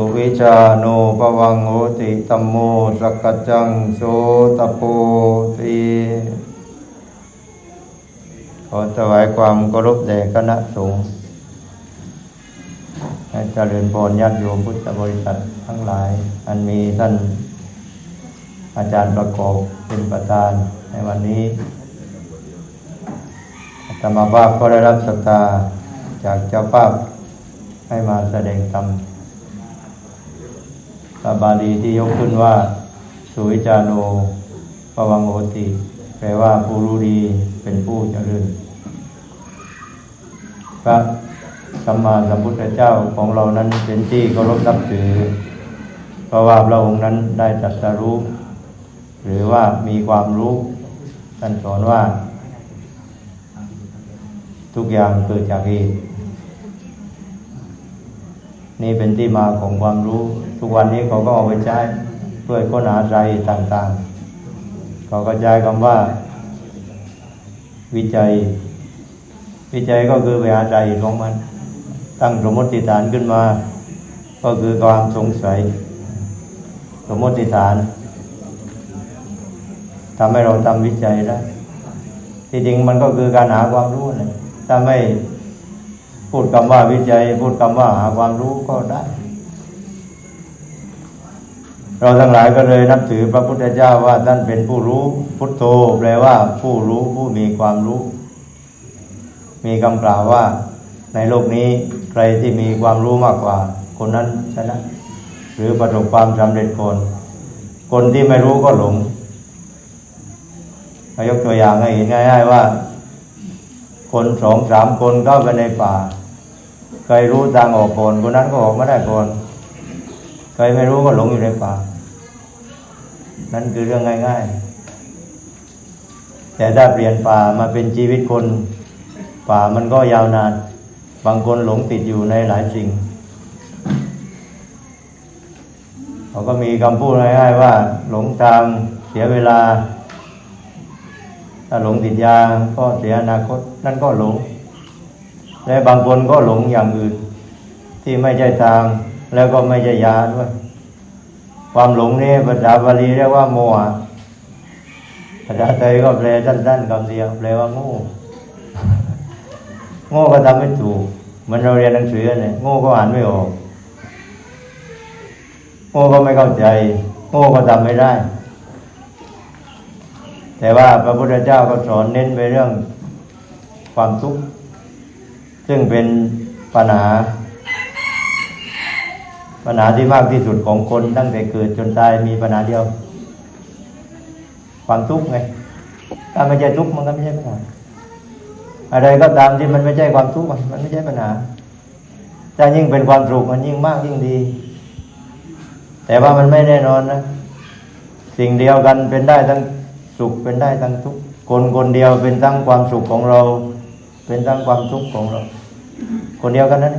สุวิชาโนปวังโหติตัมโมสกจังโสตโปติขอถวายความเคารพแด่คณะสงฆ์ให้เจริญพรญาติโยมพุทธบริษัททั้งหลาย อันมีท่านอาจารย์ประกอบเป็นประธานในวันนี้อาตมาภาพก็ได้รับศรัทธาจากเจ้าภาพให้มาแสดงธรรม พระบาลีที่ยกขึ้นว่า สุวิจาโนปวังโหติ แปลว่าผู้รู้ดีเป็นผู้เจริญพระสัมมาสัมพุทธเจ้าของเรานั้นเป็นที่เคารพนับถือ เพราะว่าพระองค์นั้นได้ตรัสรู้หรือว่ามีความรู้ท่านสอนว่า ทุกอย่างเกิดจากเหตุ นี่เป็นที่มาของความรู้ ทุกวันนี้เขาก็เอาไปใช้เพื่อค้นหาสาเหตุต่างๆ เขาก็ใช้คำว่า วิจัย วิจัยก็คือไปหาสาเหตุของมัน ตั้งสมมติฐานขึ้นมา ก็คือความสงสัย สมมติฐานทำให้เราทำวิจัยได้ที่จริงมันก็คือการหาความรู้นะถ้าไม่ พูดคำว่าวิจัย พูดคำว่าหาความรู้ก็ได้ เราทั้งหลายก็เลยนับถือพระพุทธเจ้าว่าท่านเป็นผู้รู้ พุทโธแปลว่า ผู้รู้ผู้มีความรู้ มีคำกล่าวว่า ในโลกนี้ใครที่มีความรู้มากกว่า คนนั้นชนะ หรือประสบความสำเร็จคน คนที่ไม่รู้ก็หลงยกตัวอย่างให้เห็นง่าย ๆ ว่า คนสองสามคนเข้าไปในป่า ใครรู้ทางออกก่อนคนนั้นก็ออกไม่ได้ก่อน ใครไม่รู้ก็หลงอยู่ในป่า นั่นคือเรื่องง่าย ๆ แต่ถ้าเปลี่ยนป่ามาเป็นชีวิตคน ป่ามันก็ยาวนาน บางคนหลงติดอยู่ในหลายสิ่งเขาก็มีคำพูดง่ายๆว่า หลงทางเสียเวลา ถ้าหลงติดยาก็เสียอนาคตนั่นก็หลง และบางคนก็หลงอย่างอื่น ที่ไม่ใช่ทางแล้วก็ไม่ใช่ยาด้วย ความหลงนี่ภาษาบาลีเรียกว่าโมหะภาษาไทยก็แปลสั้นๆคำเดียวแปลว่าโง่โง่ก็ทำไม่ถูกเหมือนเราเรียนหนังสือเนี่ยโง่ก็อ่านไม่ออก โง่ก็ไม่เข้าใจ โง่ก็ทำไม่ได้ แต่ว่าพระพุทธเจ้าก็สอนเน้นไปเรื่องความทุกข์ซึ่งเป็นปัญหา ปัญหาที่มากที่สุดของคนตั้งแต่เกิดจนตายมีปัญหาเดียว ความทุกข์ไงถ้าไม่ใช่ทุกข์มันก็ไม่ใช่ปัญหาอะไรก็ตามที่มันไม่ใช่ความทุกข์มันไม่ใช่ปัญหาถ้ายิ่งเป็นความสุขมันยิ่งมากยิ่งดี แต่ว่ามันไม่แน่นอนนะ สิ่งเดียวกันเป็นได้ทั้ง สุขเป็นได้ทั้งทุกคนคนเดียวเป็นทั้งความสุขของเรา เป็นทั้งความทุกข์ของเรา คนเดียวกันนั่น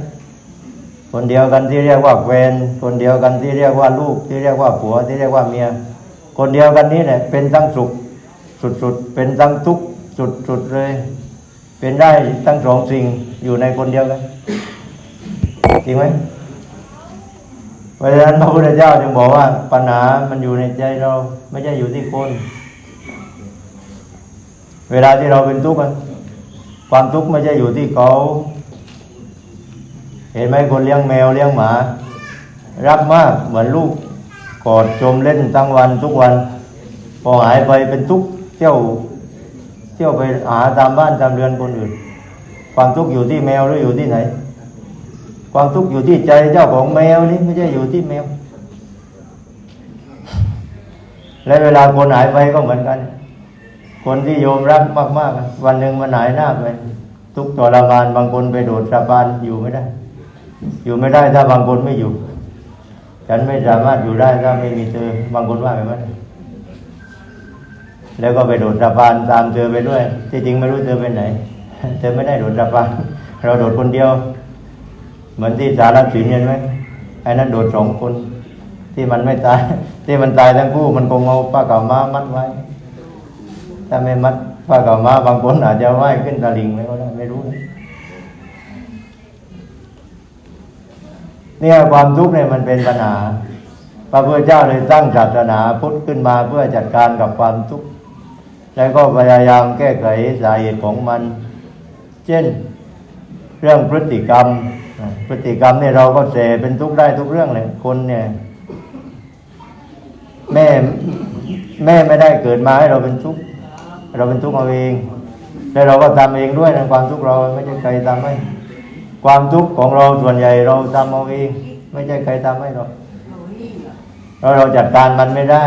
คนเดียวกันที่เรียกว่าแฟนคนเดียวกันที่เรียกว่าลูก ที่เรียกว่าผัวที่เรียกว่าเมีย คนเดียวกันนี้แหละเป็นทั้งสุขสุดๆเป็นทั้งทุกข์สุดๆเลย เป็นได้ทั้งสองสิ่งอยู่ในคนเดียวกันจริงไหมเพราะฉะนั้นพระพุทธเจ้าจึงบอกว่าปัญหามันอยู่ในใจเราไม่ใช่อยู่ที่คน เวลาที่เราเป็นทุกข์อะความทุกข์ไม่ใช่อยู่ที่เขา เห็นไหมคนเลี้ยงแมวเลี้ยงหมา รักมากเหมือนลูกกอดจมเล่นทั้งวันทุกวัน พอหายไปเป็นทุกข์เที่ยวเที่ยวไปหาตามบ้านตามเรือนคนอื่น ความทุกข์อยู่ที่แมวหรืออยู่ที่ไหน ความทุกข์อยู่ที่ใจเจ้าของแมวนี่ไม่ใช่อยู่ที่แมว และเวลาคนหายไปก็เหมือนกัน คนที่โยมรักมากๆวันหนึ่งมันหายหน้าไปทุกทรมานบางคนไปโดดสะพานอยู่ไม่ได้ อยู่ไม่ได้ถ้าบางคนไม่อยู่ ฉันไม่สามารถอยู่ได้ถ้าไม่มีเธอบางคนว่าแบบนั้นแล้วก็ไปโดดสะพานตามเธอไปด้วย ที่จริงไม่รู้เธอไปไหน เธอไม่ได้โดดสะพานเราโดดคนเดียว เหมือนที่สารสินเห็นไหมไอ้นั้นโดดสองคน ที่มันไม่ตาย ที่มันตายทั้งคู่มันคงเอาป้าเก่ามามัดไว้ ถ้าไม่มัดป้าก่ามาบางคนอาจจะว่ายขึ้นตะลิงไม่ก็ได้ไม่รู้นะเนี่ยความทุกข์เนี่ยมันเป็นปัญหา พระพุทธเจ้าเลยตั้งศาสนาพุทธขึ้นมาเพื่อจัดการกับความทุกข์แล้วก็พยายามแก้ไขสาเหตุของมัน เช่นเรื่องพฤติกรรม พฤติกรรมเนี่ยเราก็เสเป็นทุกข์ได้ทุกเรื่องเลยคนเนี่ย แม่แม่ไม่ได้เกิดมาให้เราเป็นทุกข์ เราเป็นทุกข์เอาเองแล้วเราก็ทำเองด้วยนความทุกข์เราไม่ใช่ใครทำให้ความทุกข์ของเราส่วนใหญ่เราทำเอาเองไม่ใช่ใครทำให้เราเราเราจัดการมันไม่ได้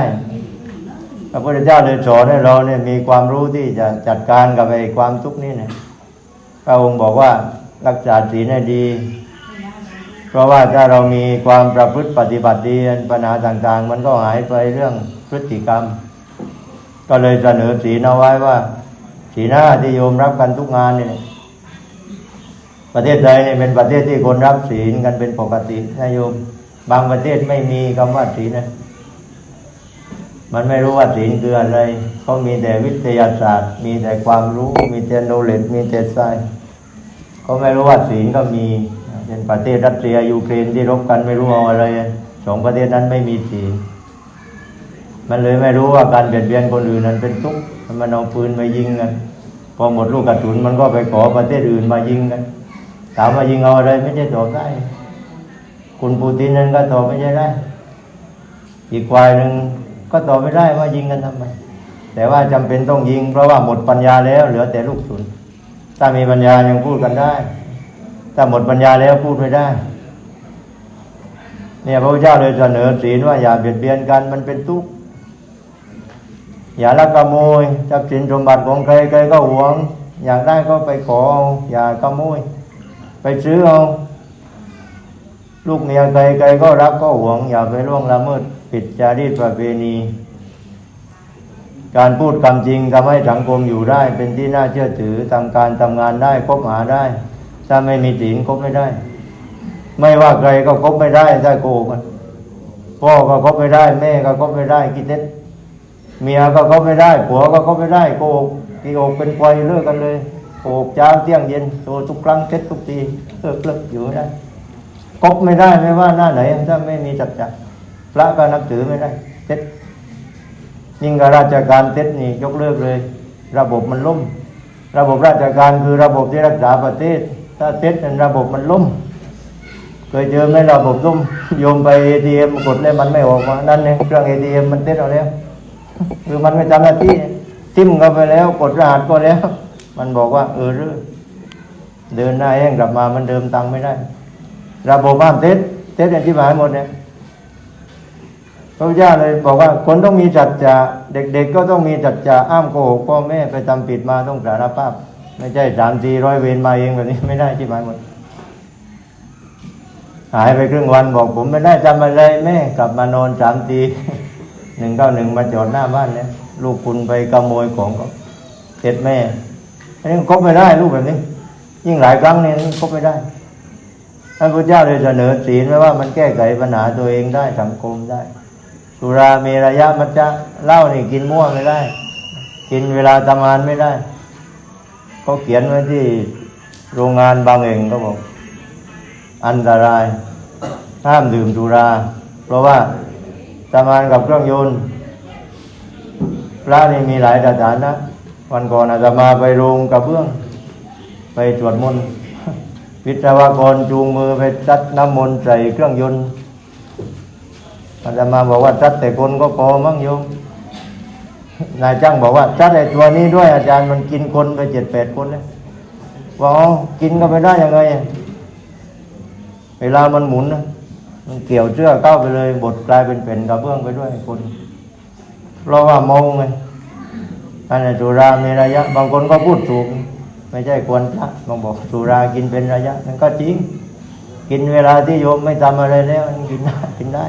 พระพุทธเจ้าเลยสอนให้เราเนี่ยมีความรู้ที่จะจัดการกับไอ้ความทุกข์นี่เนี่ยพระองค์บอกว่ารักษาศีลให้ดี เพราะว่าถ้าเรามีความประพฤติปฏิบัติดีปัญหาต่างๆ มันก็หายไปเรื่องพฤติกรรม ก็เลยเสนอศีลเอาไว้ว่าศีลห้าที่โยมรับกันทุกงานนี่ประเทศไทยเนี่ยเป็นประเทศที่คนรับศีลกันเป็นปกตินะโยม บางประเทศไม่มีคำว่าศีลนะ มันไม่รู้ว่าศีลคืออะไรเขามีแต่วิทยาศาสตร์ มีแต่ความรู้ มีแต่โนเลดมีแต่ไซเขาไม่รู้ว่าศีลก็มีเป็นประเทศรัสเซียยูเครนที่รบกันไม่รู้เอาอะไรสองประเทศนั้นไม่มีศีล มันเลยไม่รู้ว่าการเบียดเบียนคนอื่นนั้นเป็นทุกข์มันเอาปืนมายิงกันพอหมดลูกกระสุนมันก็ไปขอประเทศอื่นมายิงกันถามว่ายิงเอาอะไรไม่ใช่ตอบได้ คุณปูตินนั้นก็ตอบไม่ใช่ได้ อีกฝ่ายหนึ่งก็ตอบไม่ได้ว่ายิงกันทำไมแต่ว่าจำเป็นต้องยิง เพราะว่าหมดปัญญาแล้ว เหลือแต่ลูกศุนถ้ามีปัญญายังพูดกันได้ ถ้าหมดปัญญาแล้วพูดไม่ได้เนี่ยพระพุทธเจ้าเลยเสนอศีลว่าอย่าเบียดเบียนกันมันเป็นทุกข์ อย่าลักขโมยทรัพย์สินสมบัติของใครใครก็หวง อยากได้ก็ไปขอเอาอย่าขโมย ไปซื้อเอาลูกเมียใครใครก็รักก็หวง อย่าไปล่วงละเมิดผิดจารีตประเพณี การพูดคำจริงทำให้สังคมอยู่ได้ เป็นที่น่าเชื่อถือทำการทำงานได้คบหาได้ ถ้าไม่มีศีลคบไม่ได้ ไม่ว่าใครก็คบไม่ได้ถ้โกกันพ่อก็คบไม่ได้ แม่ก็คบไม่ได้กิเท็จ เมียก็เขาไม่ได้ผัวก็เขาไม่ได้โกหกตีอกเป็นไฟเลิกกันเลยโกหกเช้าเที่ยงเย็นโทรทุกครั้งเท็จทุกทีเลิกเลิกอยู่ไม่ได้คบไม่ได้ไม่ว่าหน้าไหนถ้าไม่มีจัดจจะพระก็นับถือไม่ได้เท็จยิ่งกับราชการเท็จนี่ยกเลิกเลย ระบบมันล่ม ระบบราชการคือระบบที่รักษาประเทศ ถ้าเท็จนั้นระบบมันล่มเคยเจอไหมระบบล่มโยมไปเอทีเอ็มกดแล้วมันไม่ออกมานั่นเองเครื่องเอทีเอ็มมันเท็จเอาแล้ว คือมันไม่ทำหน้าที่ทิ่มเข้าไปแล้วกดรหัสก็แล้ว มันบอกว่า เออเรือเดินหน้าแห้งกลับมามันเดิมตังไม่ได้ระบบบ้านเท็จเท็จอย่างที่หมายหมดเนี่ยพระพุทธเจ้าเลยบอกว่าคนต้องมีจัจจะเด็ก ๆ ก็ต้องมีจัจจะอ้ามโกหกพ่อแม่ไปทำผิดมาต้องสารภาพ ไม่ใช่สามสี่ร้อยเวรมาเองแบบนี้ไม่ได้ที่หมายหมด หายไปครึ่งวันบอกผมไม่ได้จำอะไรแม่กลับมานอนสามที หนึ่งเก้าหนึ่งมาจอดหน้าบ้านเนี่ยลูกคุณไปขโมยของก็เสร็จแม่อันนี้คบไม่ได้ลูกแบบนี้ ยิ่งหลายครั้งเนี่ยคบไม่ได้ท่านพระเจ้าเลยเสนอศีลไว้ว่ามันแก้ไขปัญหาตัวเองได้สังคมได้สุราเมรยะมัจจะเหล้านี่กินมั่วไม่ได้ กินเวลาทำงานไม่ได้เขาเขียนไว้ที่โรงงานบางเองก็บอก อันตรายห้ามดื่มสุรา เพราะว่า ทำงานกับเครื่องยนต์ พระนี่มีหลายสถานะ วันก่อนอาตมาไปโรงกระเบื้อง ไปสวดมนต์วิศวกรจูงมือไปจัดน้ำมนต์ใส่เครื่องยนต์อาตมาบอกว่าจัดแต่คนก็พอมั้งโยมนายจ้างบอกว่าจัดไอ้ตัวนี้ด้วยอาจารย์มันกินคนไปเจ็ดแปดคนเลยว่าอ๋อกินก็ไม่ได้ยังไง เวลามันหมุนนะ มันเกี่ยวเชือกเข้าไปเลยบทกลายเป็นเป็นกระเบื้องไปด้วยคน เพราะว่าเมาไงอันนี้สุรามีระยะ บางคนก็พูดถูก ไม่ใช่ควรพระบางบอกสุรากินเป็นระยะนั่นก็จริง กินเวลาที่โยมไม่ทำอะไรแล้วมันกินได้กินได้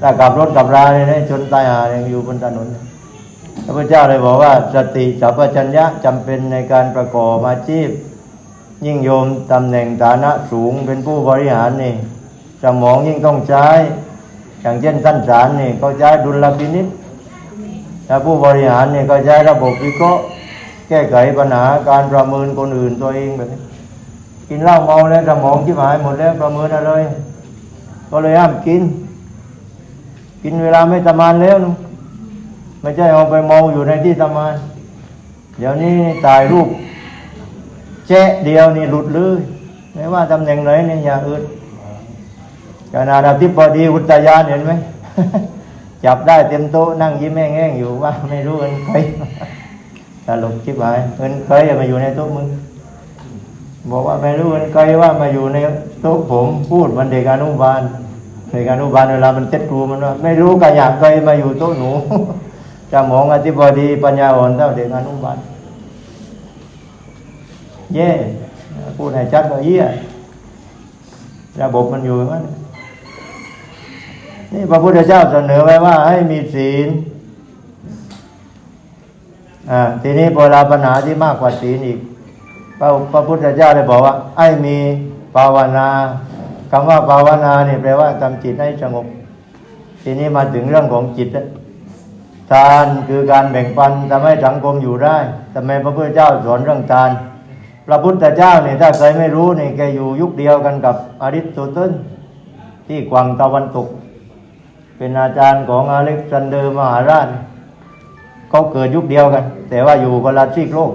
ถ้าขับรถขับราเนี่ยนะชนตายหายังอยู่บนถนนพระพุทธเจ้าเลยบอกว่าสติสัพพัญญะจำเป็นในการประกอบอาชีพ ยิ่งโยมตำแหน่งฐานะสูงเป็นผู้บริหารนี่ สมองยิ่งต้องใช้ อย่างเช่นท่านสารนี่เขาใช้ดุลพินิษถ้าผู้บริหารนี่ก็ใช้ระบบวิเคราะห์แก้ไขปัญหาการประเมินคนอื่นตัวเองแบบนี้กินเหล้าเมาแล้วสมองที่หายหมดแล้วประเมินอะไรก็เลยห้ามกิน กินเวลาไม่ตำมานแล้วนะไม่ใช่เอาไปเมาอยู่ในที่ตำมานเดี๋ยวนี้ถ่ายรูปแจ๊เดียวนี่หลุดเลยไม่ว่าตำแหน่งไหนเนี่ยอย่าอึด ขนาดอธิบดีอุทยานเห็นไหมจับได้เต็มโต๊ะนั่งยิ้มแห้งอยู่ว่าไม่รู้เงินใครตลกชิบหายเงินใครมาอยู่ในโต๊ะมึงบอกว่าไม่รู้เงินใครว่ามาอยู่ในโต๊ะผมพูดมันเด็กอนุบาลเด็กอนุบาลเวลามันเจ็ดครูมันว่าไม่รู้กันอยากใครมาอยู่โต๊ะหนูจะมองอธิบดีปัญญาอ่อนเท่าเด็กอนุบาลเย่พูดให้ชัดว่าเยี่ยระบบมันอยู่อย่างนั้น นี่พระพุทธเจ้าเสนอไว้ว่าให้มีศีลอ่าทีนี้พอเราปัญหาที่มากกว่าศีลอีกพระพระพุทธเจ้าได้บอกว่าให้มีภาวนาคำว่าภาวนาเนี่ยแปลว่าทำจิตให้สงบ ทีนี้มาถึงเรื่องของจิตทานคือการแบ่งปันทำให้สังคมอยู่ได้ทำไมพระพุทธเจ้าสอนเรื่องทาน พระพุทธเจ้าเนี่ยถ้าใครไม่รู้เนี่ยแกอยู่ยุคเดียวกันกับอริสโตเติลที่กวางตะวันตก เป็นอาจารย์ของอเล็กซานเดอร์มหาราชเขาเกิดยุคเดียวกัน แต่ว่าอยู่คนละซีกโลก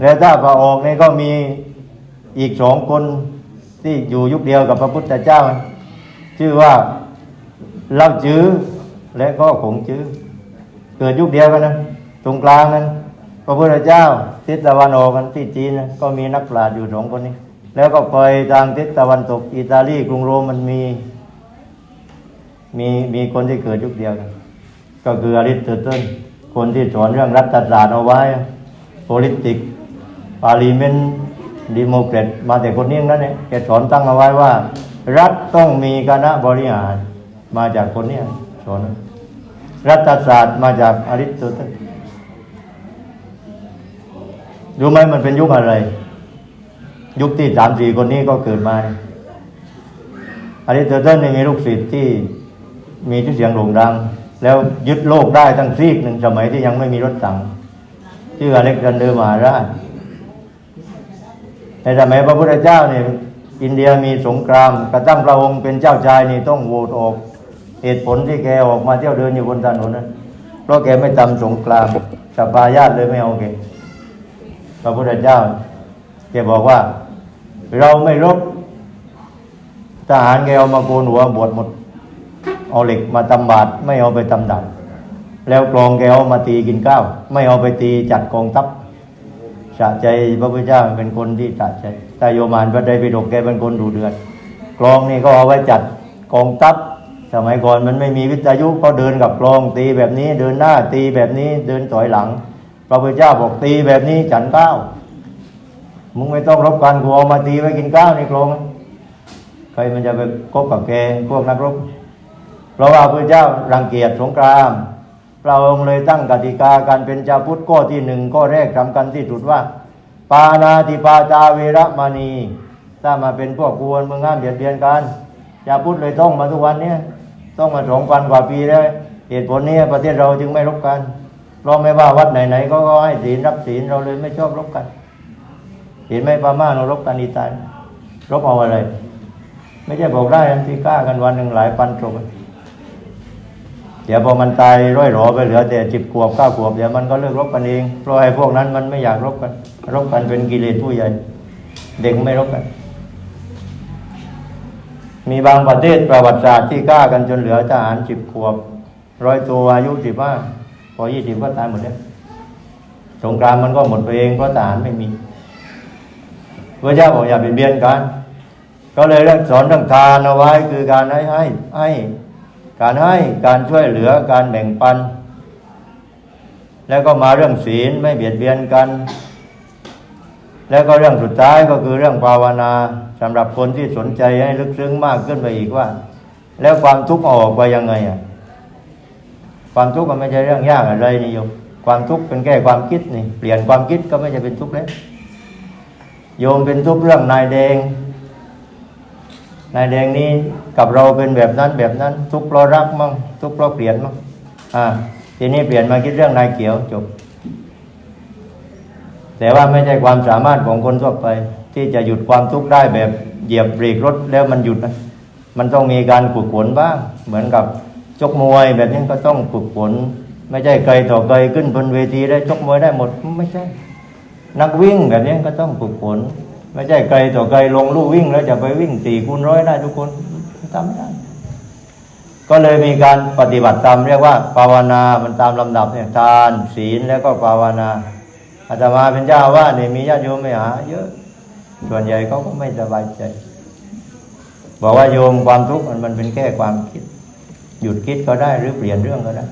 แล้วถ้าพระออกนี่ก็มีอีกสองคนที่อยู่ยุคเดียวกับพระพุทธเจ้า ชื่อว่าเล่าจื้อและก็ขงจื้อเกิดยุคเดียวกันนะตรงกลางนั้น พระพุทธเจ้าทิศตะวันออกกันที่จีนก็มีนักปราชญ์อยู่สองคนนี้ แล้วก็ไปทางทิศตะวันตกอิตาลีกรุงโรมมันมี มีมีคนที่เกิดยุคเดียวกันก็คืออริสโตเติลคนที่สอนเรื่องรัฐศาสตร์เอาไว้ politics parliament democrat มาแต่คนนี้นั้นเนี่ยแกสอนตั้งเอาไว้ว่า รัฐต้องมีคณะบริหาร มาจากคนนี้สอนรัฐศาสตร์มาจากอริสโตเติลรู้ไหมมันเป็นยุคอะไร ยุคที่สามสี่คนนี้ก็เกิดมาอริสโตเติลนี่มีลูกศิษย์ที่ มีชื่อเสียงโด่งดัง แล้วยึดโลกได้ทั้งซีกหนึ่งสมัยที่ยังไม่มีรถถังชื่ออเล็กซานเดอร์มหาราชในสมัยพระพุทธเจ้าเนี่ยอินเดียมีสงคราม กระตั้งพระองค์เป็นเจ้าชายนี่ต้องโหวตออก เหตุผลที่แกออกมาเที่ยวเดินอยู่บนถนนนั้นเพราะแกไม่ทำสงครามสภาญาติเลยไม่เอาแกพระพุทธเจ้าแกบอกว่า เราไม่รบทหารแกเอามาโกนหัวบวชหมด เอาเหล็กมาตำบาดไม่เอาไปตำดับแล้วกลองแกเอามาตีกินข้าวไม่เอาไปตีจัดกองทัพสะใจพระพุทธเจ้าเป็นคนที่สะใจแต่โยมานพระไตรปิฎกแกเป็นคนดูเดือดกลองนี่ก็เอาไว้จัดกองทัพสมัยก่อนมันไม่มีวิทยุก็เดินกับกลองตีแบบนี้เดินหน้าตีแบบนี้เดินถอยหลัง พระพุทธเจ้าบอกตีแบบนี้ฉันก้าวมึงไม่ต้องรบกันกูเอามาตีไว้กินข้าวในกลองใครมันจะไปคบกับแกพวกนักรบ เพราะว่าพระเจ้ารังเกียจสงครามพระองค์เลยตั้งกติกาการเป็นชาวพุทธข้อที่หนึ่งข้อแรกสำคัญที่สุดว่า ปานาติปาตาเวระมณี ถ้ามาเป็นพวกกวนมึงห้ามเบียดเบียนกันชาวพุทธเลยต้องมาทุกวันเนี้ต้องมาสองพันกว่าปีแล้วเหตุผลนี้ประเทศเราจึงไม่รบกันเพราะไม่ว่าวัดไหนๆก็ให้ศีลรับศีลเราเลยไม่ชอบรบกัน เห็นไหมพม่าเรารบกันอีตายรบเอาอะไร ไม่ใช่บอกได้ที่กล้ากันวันหนึ่งหลายพันศพ เดี๋ยวพอมันตายร้อยหรอไปเหลือแต่สิบขวบเก้าขวบเดี๋ยวมันก็เลิกรบกันเอง เพราะไอ้พวกนั้นมันไม่อยากรบกัน รบกันเป็นกิเลสผู้ใหญ่ เด็กไม่รบกัน มีบางประเทศประวัติศาสตร์ที่กล้ากันจนเหลือทหารสิบขวบร้อยตัวอายุสิบห้าพอยี่สิบก็ตายหมดแล้วสงครามมันก็หมดไปเองเพราะทหารไม่มีพระเจ้าบอกอย่าเบียดเบียนกัน ก็เลยเรื่องสอนเรื่องทานเอาไว้คือการให้ให้ให้ การให้การช่วยเหลือการแบ่งปัน แล้วก็มาเรื่องศีลไม่เบียดเบียนกัน แล้วก็เรื่องสุดท้ายก็คือเรื่องภาวนาสำหรับคนที่สนใจให้ลึกซึ้งมากขึ้นไปอีกว่า แล้วความทุกข์ออกไปยังไงอะความทุกข์ก็ไม่ใช่เรื่องยากอะไรนี่โยมความทุกข์เป็นแค่ความคิดนี่ เปลี่ยนความคิดก็ไม่ใช่เป็นทุกข์แล้วโยมเป็นทุกข์เรื่องนายแดง นายแดงนี้กับเราเป็นแบบนั้นแบบนั้น ทุกข์เพราะรักมั่งทุกข์เพราะเปลี่ยนมั่งอ่าทีนี้เปลี่ยนมาคิดเรื่องนายเขียวจบ แต่ว่าไม่ใช่ความสามารถของคนทั่วไป ที่จะหยุดความทุกข์ได้แบบเหยียบเบรกรถแล้วมันหยุดนะมันต้องมีการฝึกฝนบ้างเหมือนกับชกมวยแบบนี้ก็ต้องฝึกฝนไม่ใช่ใครต่อใครขึ้นบนเวทีได้ชกมวยได้หมดไม่ใช่ นักวิ่งแบบนี้ก็ต้องฝึกฝน ไม่ใช่ใครต่อใครลงลู่วิ่งแล้วจะไปวิ่งสี่คูณร้อยได้ทุกคนทำไม่ได้ ก็เลยมีการปฏิบัติตามเรียกว่า ภาวนามันตามลำดับเนี่ยทานศีลแล้วก็ภาวนาอาตมาเป็นเจ้าว่าเนี่ยมีญาติโยมไม่หาเยอะ ส่วนใหญ่เขาก็ไม่สบายใจ บอกว่าโยมความทุกข์มันมันเป็นแค่ความคิด หยุดคิดก็ได้หรือเปลี่ยนเรื่องก็ได้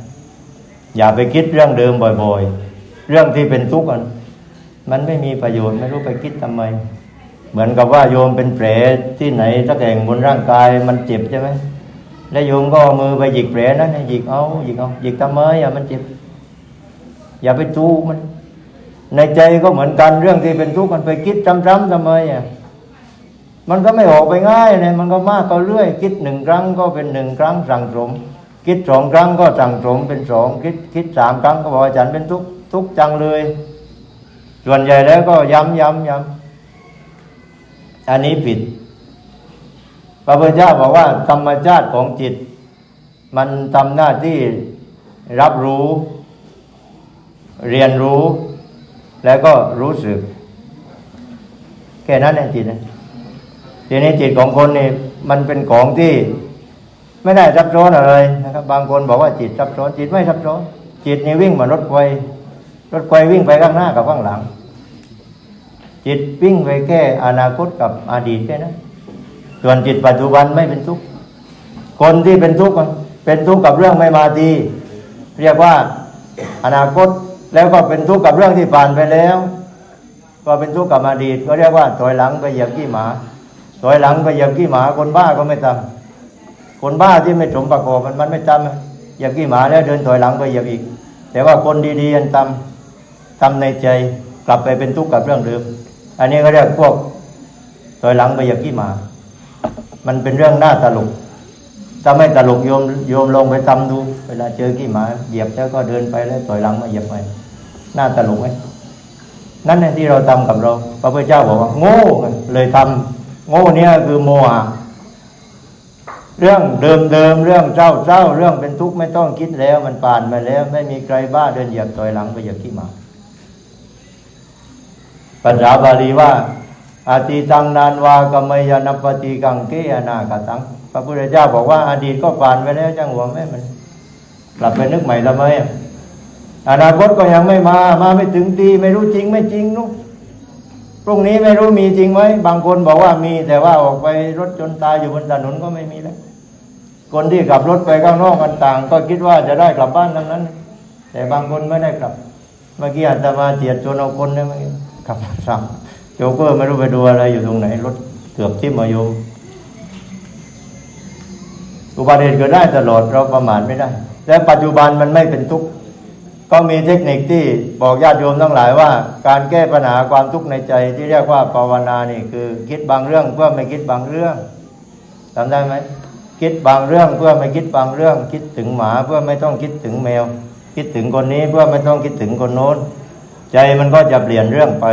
อย่าไปคิดเรื่องเดิมบ่อย ๆ เรื่องที่เป็นทุกข์มันมันไม่มีประโยชน์ไม่รู้ไปคิดทำไม เหมือนกับว่าโยมเป็นแผลที่ไหนสักแห่งบนร่างกายมันเจ็บใช่ไหมแล้วโยมก็มือไปหยิกแผลนั้นให้หยิกเอาหยิกเอาหยิกทำไมอะมันเจ็บ อย่าไปจูมัน ในใจก็เหมือนกันเรื่องที่เป็นทุกข์มันไปคิดซ้ำๆทำไมอะมันก็ไม่ออกไปง่ายเลยมันก็มากก็เรื่อย คิดหนึ่งครั้งก็เป็นหนึ่งครั้งสั่งสมคิดสองครั้งก็สั่งสมเป็นสองคิดคิดสามครั้งก็บอกว่าฉันเป็นทุกข์ทุกจังเลย ส่วนใหญ่แล้วก็ย้ำย้ำย้ำ อันนี้ผิด พระพุทธเจ้าบอกว่า ธรรมชาติของจิต มันทำหน้าที่รับรู้ เรียนรู้ แล้วก็รู้สึก แค่นั้นเองจิตนะทีนี้จิตของคนนี่มันเป็นของที่ไม่ได้ซับซ้อนอะไรนะครับ บางคนบอกว่าจิตซับซ้อนจิตไม่ซับซ้อนจิตนี่วิ่งเหมือนรถไฟรถไฟวิ่งไปข้างหน้ากับข้างหลัง จิตวิ่งไปแค่อนาคตกับอดีตแค่นั้นส่วนจิตปัจจุบันไม่เป็นทุกข์คนที่เป็นทุกข์เป็นทุกข์กับเรื่องไม่มาดี เรียกว่าอนาคตแล้วก็เป็นทุกข์กับเรื่องที่ผ่านไปแล้ว ก็เป็นทุกข์กับอดีต ก็เรียกว่าถอยหลังไปเหยียบขี้หมาถอยหลังไปเหยียบขี้หมาคนบ้าก็ไม่ทำคนบ้าที่ไม่สมประกอบมันมันไม่ทำเหยียบขี้หมาแล้วเดินถอยหลังไปเหยียบอีก แต่ว่าคนดีๆอันทำทำในใจกลับไปเป็นทุกข์กับเรื่องเดิม อันนี้ก็เรียกพวกถอยหลังไปเหยียบขี้หมา มันเป็นเรื่องน่าตลกถ้าไม่ตลกโยมโยมลงไปทำดู เวลาเจอขี้หมาเหยียบแล้วก็เดินไปแล้วถอยหลังมาเหยียบไปน่าตลกไหมนั่นแหละที่เราทำกับเรา พระพุทธเจ้าบอกว่า โง่เลยทำโง่เนี่ยคือโมหะเรื่องเดิมเดิมเรื่องเศร้าเศร้าเรื่องเป็นทุกข์ไม่ต้องคิดแล้ว มันผ่านมาแล้ว ไม่มีใครบ้าเดินเหยียบถอยหลังไปเหยียบขี้หมา ภาษาบาลีว่าอาทิตังนานวากมยานปฏิกังเกยนาคตัง พระพุทธเจ้าบอกว่าอดีตก็ผ่านไปแล้วจังหวะแม่มันกลับไปนึกใหม่ทำไมอนาคตก็ยังไม่มา มาไม่ถึงทีไม่รู้จริงไม่จริงนุ๊กพรุ่งนี้ไม่รู้มีจริงไหมบางคนบอกว่ามีแต่ว่าออกไปรถจนตายอยู่บนถนนก็ไม่มีแล้วคนที่ขับรถไปข้างนอกกันต่าง ก็คิดว่าจะได้กลับบ้านทั้งนั้น แต่บางคนไม่ได้กลับ เมื่อกี้อาจจะมาเจียดชนเอาคนเนี่ยเมื่อกี้ ขับรถซ้ำโจเกอร์ไม่รู้ไปดูอะไรอยู่ตรงไหนรถเกือบทิ่มมาโยมอุบัติเหตุเกิดได้ตลอดเราประมาทไม่ได้ และปัจจุบันมันไม่เป็นทุกข์ก็มีเทคนิคที่บอกญาติโยมทั้งหลายว่า การแก้ปัญหาความทุกข์ในใจที่เรียกว่าภาวนานี่คือ คิดบางเรื่องเพื่อไม่คิดบางเรื่องจำได้ไหมคิดบางเรื่องเพื่อไม่คิดบางเรื่อง คิดถึงหมาเพื่อไม่ต้องคิดถึงแมว คิดถึงคนนี้เพื่อไม่ต้องคิดถึงคนโน้น ใจมันก็จะเปลี่ยนเรื่องไป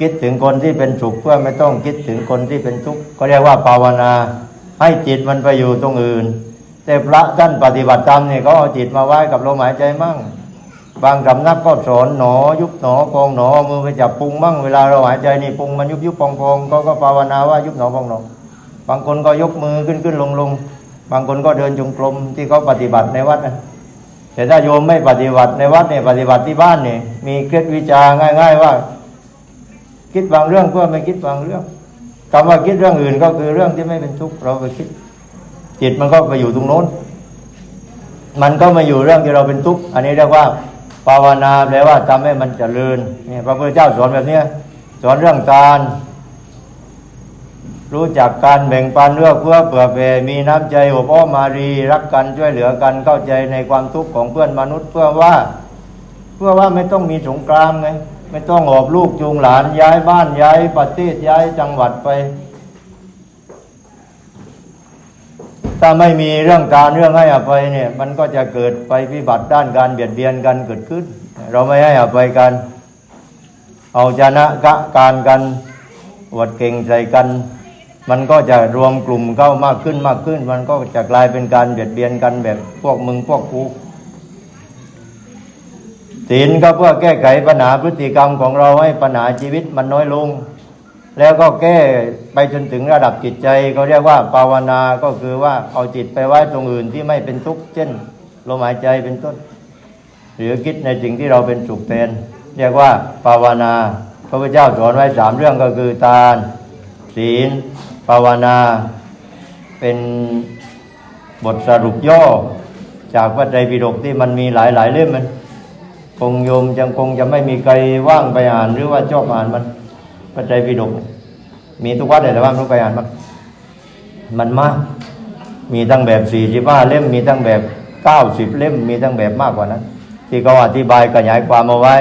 คิดถึงคนที่เป็นสุขเพื่อไม่ต้องคิดถึงคนที่เป็นทุกข์ก็เรียกว่าภาวนา ให้จิตมันไปอยู่ตรงอื่น แต่พระท่านปฏิบัติธรรมเนี่ยเขาเอาจิตมาไว้กับลมหายใจมั่ง บางสำนักก็สอนหนอ ยุบหนอพองหนอมือไปจับปุงมั่งเวลาเราหายใจนี่ปุงมันยุบยุบพองพองก็ก็ภาวนาว่ายุบหนอพองหนอบางคนก็ยกมือขึ้นขึ้นลงลงบางคนก็เดินจงกรมที่เขาปฏิบัติในวัดนะ แต่ถ้าโยมไม่ปฏิบัติในวัดเนี่ยปฏิบัติที่บ้านเนี่ยมีเคล็ดวิชาง่าย ๆ ว่า คิดบางเรื่องเพื่อไม่คิดบางเรื่องคำว่าคิดเรื่องอื่นก็คือเรื่องที่ไม่เป็นทุกข์เราไปคิด จิตมันก็ไปอยู่ตรงโน้น มันก็มาอยู่เรื่องที่เราเป็นทุกข์อันนี้เรียกว่าภาวนาแปลว่าทำให้มันเจริญเนี่ยพระพุทธเจ้าสอนแบบเนี้ยสอนเรื่องการ รู้จักการแบ่งปันเรื่อเพื่อเผื่อแผ่มีน้ำใจอบอ้อมมารีรักกันช่วยเหลือกันเข้าใจในความทุกข์ของเพื่อนมนุษย์เพื่อว่า เพื่อว่าไม่ต้องมีสงครามไงไม่ต้องหอบลูกจูงหลานย้ายบ้านย้ายประเทศย้ายจังหวัดไป ถ้าไม่มีเรื่องการเรื่องให้อภัยเนี่ย มันก็จะเกิดไปพิบัติด้านการเบียดเบียนกันเกิดขึ้น เราไม่ให้อภัยกัน เอาชนะกะการกันอวดเก่งใส่กัน มันก็จะรวมกลุ่มเข้ามากขึ้นมากขึ้น มันก็จะกลายเป็นการเบียดเบียนกันแบบพวกมึงพวกกูศีลก็เพื่อแก้ไขปัญหาพฤติกรรมของเราให้ปัญหาชีวิตมันน้อยลง แล้วก็แก้ไปจนถึงระดับจิตใจเขาเรียกว่าภาวนาก็คือว่าเอาจิตไปไว้ตรงอื่นที่ไม่เป็นทุกข์เช่นลมหายใจเป็นต้น หรือคิดในสิ่งที่เราเป็นสุขแทนเรียกว่าภาวนาพระพุทธเจ้าสอนไว้สามเรื่องก็คือทาน ศีล ภาวนา เป็นบทสรุปย่อ จากพระไตรปิฎกที่มันมีหลายหลายๆเล่มมัน คงโยมจังคงจะไม่มีใครว่างไปอ่าน หรือว่าชอบอ่านมันพระไตรปิฎกมีทุกวัดเลยแต่ว่าไม่รู้ไปอ่านมันมันมาก มีตั้งแบบสี่สิบห้าเล่ม มีตั้งแบบเก้าสิบเล่ม มีตั้งแบบมากกว่านั้นที่เขาอธิบายขยายความเอาไว้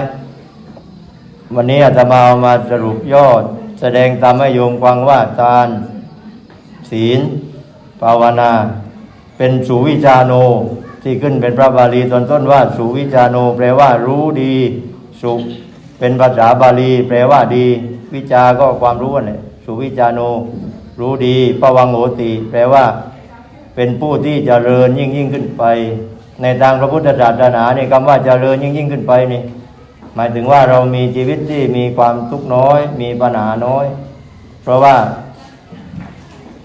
วันนี้อาตมาเอามาสรุปยอด แสดงตามให้โยมฟังว่าทาน ศีล ภาวนา เป็นสุวิจาโน ที่ขึ้นเป็นพระบาลีตอนต้นว่าสุวิจาโน แปลว่ารู้ดี สุเป็นภาษาบาลี แปลว่าดี วิจาก็ความรู้นั่นแหละสุวิจาโน รู้ดีปวังโหติ แปลว่า เป็นผู้ที่จเจริญยิ่งยิ่งขึ้นไป ในทางพระพุทธศาสนาเนี่ยคำว่าจเจริญยิ่งยิ่งขึ้นไปนี่หมายถึงว่าเรามีชีวิตที่มีความทุกข์น้อย มีปัญหาน้อย เพราะว่า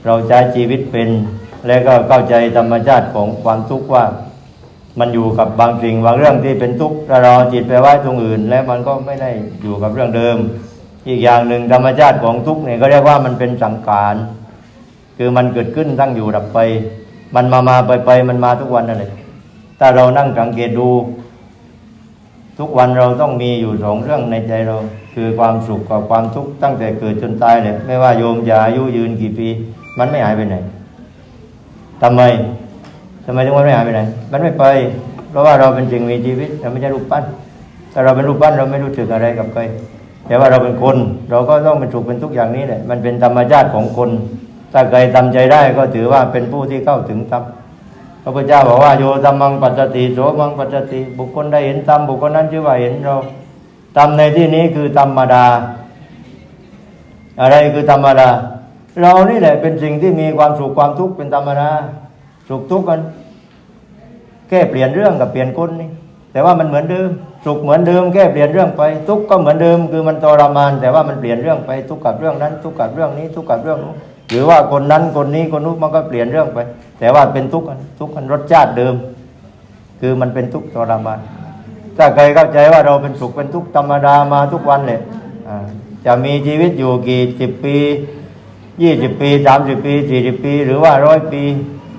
เราใช้ชีวิตเป็น และก็เข้าใจธรรมชาติของความทุกข์ว่า มันอยู่กับบางสิ่งบางเรื่องที่เป็นทุกข์เราเอาจิตไปไว้ตรงอื่น แล้วมันก็ไม่ได้อยู่กับเรื่องเดิม อีกอย่างหนึ่งธรรมชาติของทุกข์เนี่ยก็เรียกว่ามันเป็นสังขารคือมันเกิดขึ้นตั้งอยู่ดับไป มันมามาไปไปมันมาทุกวันนั่นแหละถ้าเรานั่งสังเกตดู ทุกวันเราต้องมีอยู่สองเรื่องในใจเรา คือความสุขกับความทุกข์ตั้งแต่เกิดจนตายเลยไม่ว่าโยมจะอายุยืนกี่ปี มันไม่หายไปไหนทำไมทำไมถึงมันไม่หายไปไหน มันไม่ไป เพราะว่าเราเป็นสิ่งมีชีวิต เราไม่ใช่รูปปั้นถ้าเราเป็นรูปปั้นเราไม่รู้สึกอะไรกับใครแต่ว่าเราเป็นคน เราก็ต้องเป็นสุขเป็นทุกอย่างนี้แหละ มันเป็นธรรมชาติของคน ถ้าใครทำใจได้ก็ถือว่าเป็นผู้ที่เข้าถึงธรรมพระพุทธเจ้าบอกว่าโยธรรมังปัจจติโสมังปัจจติ บุคคลได้เห็นธรรมบุคคลนั้นชื่อว่าเห็นเราธรรมในที่นี้คือธรรมดา อะไรคือธรรมดา เรานี่แหละเป็นสิ่งที่มีความสุขความทุกข์เป็นธรรมดาสุขทุกข์กัน แค่เปลี่ยนเรื่องกับเปลี่ยนคนนี่แต่ว่ามันเหมือนเดิมสุขเหมือนเดิมแค่เปลี่ยนเรื่องไป ทุกข์ก็เหมือนเดิมคือมันทรมาน แต่ว่ามันเปลี่ยนเรื่องไปทุกข์กับเรื่องนั้น ทุกข์กับเรื่องนี้ ทุกข์กับเรื่องนู้นหรือว่าคนนั้นคนนี้คนนู้นมันก็เปลี่ยนเรื่องไป แต่ว่าเป็นทุกข์กันทุกข์กันรสชาติเดิม คือมันเป็นทุกข์ทรมานถ้าใครเข้าใจว่าเราเป็นสุขเป็นทุกข์ธรรมดามาทุกวันเลยจะมีชีวิตอยู่กี่สิบปี ยี่สิบปีสามสิบปีสี่สิบปี หรือว่าร้อยปี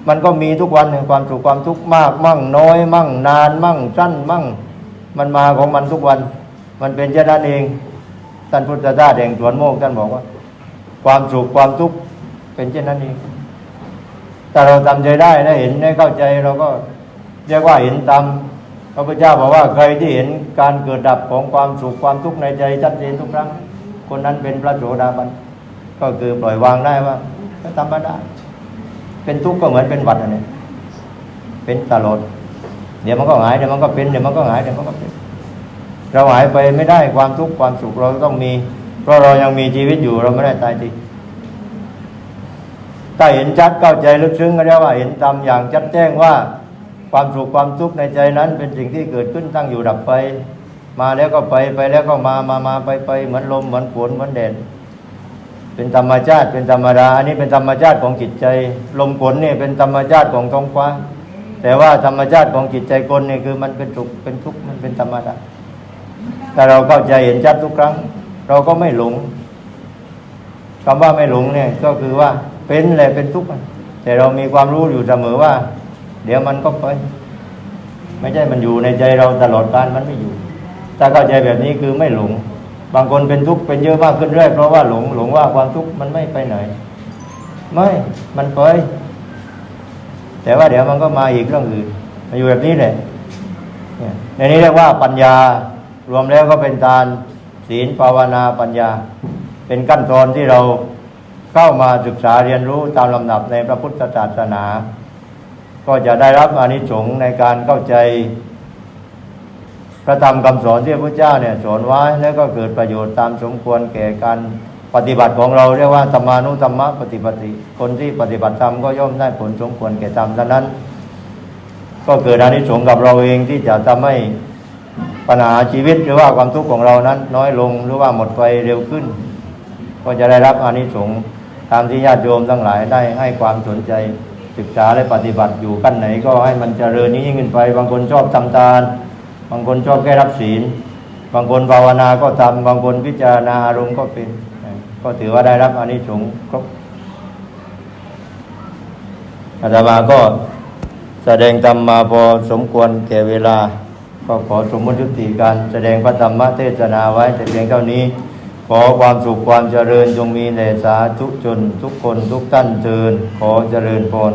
มันก็มีทุกวันเนี่ยความสุขความทุกข์มาก มั่งน้อย มั่งนาน มั่งสั้นมั่ง มันมาของมันทุกวัน มันเป็นเช่นนั้นเองท่านพุทธทาสแห่งสวนโมกข์ท่านบอกว่า ความสุขความทุกข์เป็นเช่นนั้นเองถ้าเราทำใจได้นะเห็นได้เข้าใจเราก็เรียกว่าเห็นตามพระพุทธเจ้าบอกว่าใครที่เห็นการเกิดดับของความสุขความทุกข์ในใจชัดเจนทุกครั้ง คนนั้นเป็นพระโสดาบัน ก็คือปล่อยวางได้ว่าก็ธรรมดาเป็นทุกข์ก็เหมือนเป็นหวัดอันนี้เป็นตลอดเดี๋ยวมันก็หายเดี๋ยวมันก็เป็นเดี๋ยวมันก็หายเดี๋ยวมันก็เป็นเราหายไปไม่ได้ความทุกข์ความสุขเราต้องมี เพราะเรายังมีชีวิตอยู่เราไม่ได้ตายจริงถ้าเห็นชัดเข้าใจลึกซึ้งก็เรียกว่าเห็นตามอย่างชัดแจ้งว่าความสุขความทุกข์ในใจนั้น เป็นสิ่งที่เกิดขึ้นตั้งอยู่ดับไป มาแล้วก็ไปไปแล้วก็มามามาไปไปเหมือนลมเหมือนฝนเหมือนแดด เป็นธรรมชาติ เป็นธรรมดา อันนี้เป็นธรรมชาติของจิตใจ ลมฝนเนี่ยเป็นธรรมชาติของท้องฟ้า แต่ว่าธรรมชาติของจิตใจคนเนี่ยคือมันเป็นสุขเป็นทุกข์มันเป็นธรรมดาถ้าเราเข้าใจเห็นชัดทุกครั้ง เราก็ไม่หลงคำว่าไม่หลงเนี่ยก็คือว่าเป็นแหละเป็นทุกข์แต่เรามีความรู้อยู่เสมอว่า เดี๋ยวมันก็ไป ไม่ใช่มันอยู่ในใจเราตลอดกาลมันไม่อยู่ ถ้าเข้าใจแบบนี้คือไม่หลง บางคนเป็นทุกข์เป็นเยอะมากขึ้นเรื่อยเพราะว่าหลงหลงว่าความทุกข์มันไม่ไปไหน ไม่ มันไป แต่ว่าเดี๋ยวมันก็มาอีกเรื่องอื่นมาอยู่แบบนี้แหละเนี่ยในนี้เรียกว่าปัญญารวมแล้วก็เป็นทานศีลภาวนาปัญญา เป็นขั้นตอนที่เราเข้ามาศึกษาเรียนรู้ตามลำดับในพระพุทธศาสนา ก็จะได้รับอานิสงส์ในการเข้าใจ พระธรรมคำสอนที่พระพุทธเจ้าเนี่ยสอนไว้แล้วก็เกิดประโยชน์ตามสมควรแก่การปฏิบัติของเราเรียกว่าธรรมานุธรรมะปฏิปติคนที่ปฏิบัติธรรมก็ย่อมได้ผลสมควรแก่ธรรมดังนั้น ก็เกิดอานิสงส์กับเราเองที่จะทำให้ปัญหาชีวิตหรือว่าความทุกข์ของเรานั้น น้อยลงหรือว่าหมดไปเร็วขึ้น ก็จะได้รับอานิสงส์ตามที่ญาติโยมทั้งหลายได้ให้ความสนใจศึกษาและปฏิบัติอยู่ขั้นไหน ก็ให้มันเจริญยิ่งขึ้นไป บางคนชอบทำทาน บางคนชอบแก้รับศีล บางคนภาวนาก็ทำบางคนพิจารณาอารมณ์ก็เป็น ก็ถือว่าได้รับอานิสงส์ครบอาตมาก็แสดงธรรมมาพอสมควรแก่เวลา ก็ขอสมมติยุติการแสดงพระธรรมเทศนาไว้แต่เพียงเท่านี้ ขอความสุขความเจริญจงมีแด่สาธุชนทุกคนทุกท่านเทินขอเจริญพร